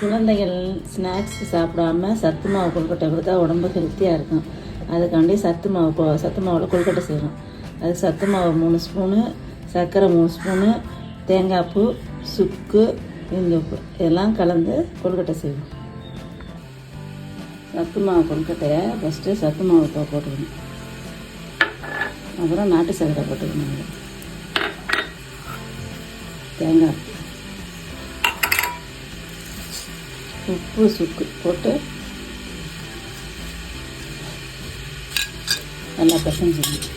குழந்தைகள் ஸ்நாக்ஸ் சாப்பிடாம சத்து மாவு கொழுக்கட்டை கொடுத்தா உடம்பு ஹெல்த்தியாக இருக்கும். அதுக்காண்டி சத்து மாவு சத்து மாவில் கொழுக்கட்டை செய்யணும். அது சத்து மாவு மூணு ஸ்பூனு சர்க்கரை மூணு ஸ்பூனு தேங்காய் பூ சுக்கு இந்துப்பு இதெல்லாம் கலந்து கொழுக்கட்டை செய்வோம் சத்து மாவு கொழுக்கட்டையை ஃபஸ்ட்டு சத்து மாவு போட்டுக்கணும். அப்புறம் நாட்டு சர்க்கரை போட்டுக்கணும். தேங்காய் உப்பு சுக்கு போட்டு நல்லா பிசைஞ்சிடணும்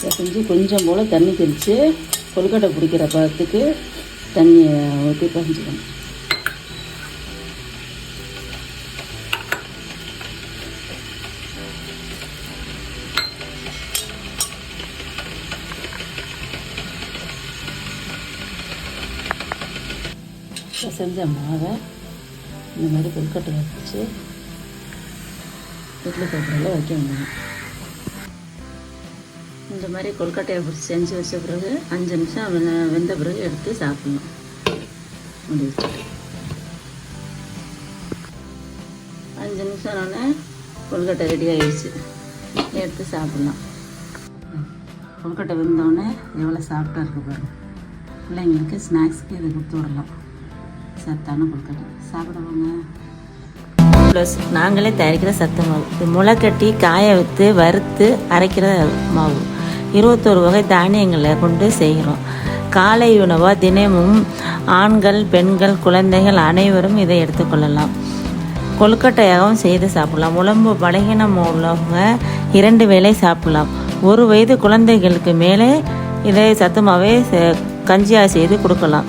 பிசைஞ்சு கொஞ்சம் போல் தண்ணி தெளித்து கொழுக்கட்டை பிடிக்கிற பதத்துக்கு தண்ணியை ஊற்றி பிசைஞ்சிக்கணும். பிசைஞ்ச மாவை இந்த மாதிரி கொல்கட்டை வச்சு இட்லி பாத்திரத்தில் வைக்க வேண்டியது. இந்த மாதிரி கொல்கட்டையை பிடிச்சி செஞ்சு வச்ச பிறகு அஞ்சு நிமிஷம் வெந்த பிறகு எடுத்து சாப்பிடணும். மூடி வச்சுட்டு. அஞ்சு நிமிஷம் ஆனோடனே கொழுக்கட்டை ரெடி ஆகிடுச்சு எடுத்து சாப்பிட்லாம். கொல்கட்டை வெந்தோடனே எவ்வளோ சாஃப்டாக இருக்கு பாருங்க. பிள்ளைங்களுக்கு ஸ்நாக்ஸ்க்கு இதை கொடுத்து விடலாம். சத்தான கொழுக்கட்டை சாப்பிடுவாங்க. ப்ளஸ் நாங்களே தயாரிக்கிற சத்து மாவு. இது முளைக்கட்டி காய வைத்து வறுத்து அரைக்கிற மாவு. இருபத்தோரு வகை தானியங்களை கொண்டு செய்கிறோம். காலை உணவாக தினமும் ஆண்கள் பெண்கள் குழந்தைகள் அனைவரும் இதை எடுத்துக்கொள்ளலாம் கொழுக்கட்டையாகவும் செய்து சாப்பிடலாம். உடம்பு பலகீனம் உள்ளவங்க இரண்டு வேளை சாப்பிடலாம். ஒரு வயது குழந்தைகளுக்கு மேலே இதை சத்துமாவே கஞ்சியாக செய்து கொடுக்கலாம்.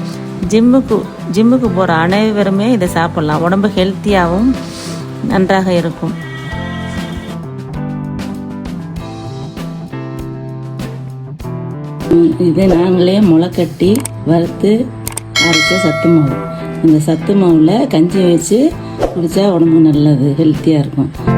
ஜிம்முக்கு ஜிம்முக்கு போகிற அனைவருமே இதை சாப்பிட்லாம். உடம்பு ஹெல்த்தியாகவும் நன்றாக இருக்கும். இது நாங்களே முளைக்கட்டி வறுத்து அரைச்ச சத்து மாவு. இந்த சத்து மாவில் கஞ்சி வச்சு குடித்தா உடம்பு நல்லது ஹெல்த்தியாக இருக்கும்.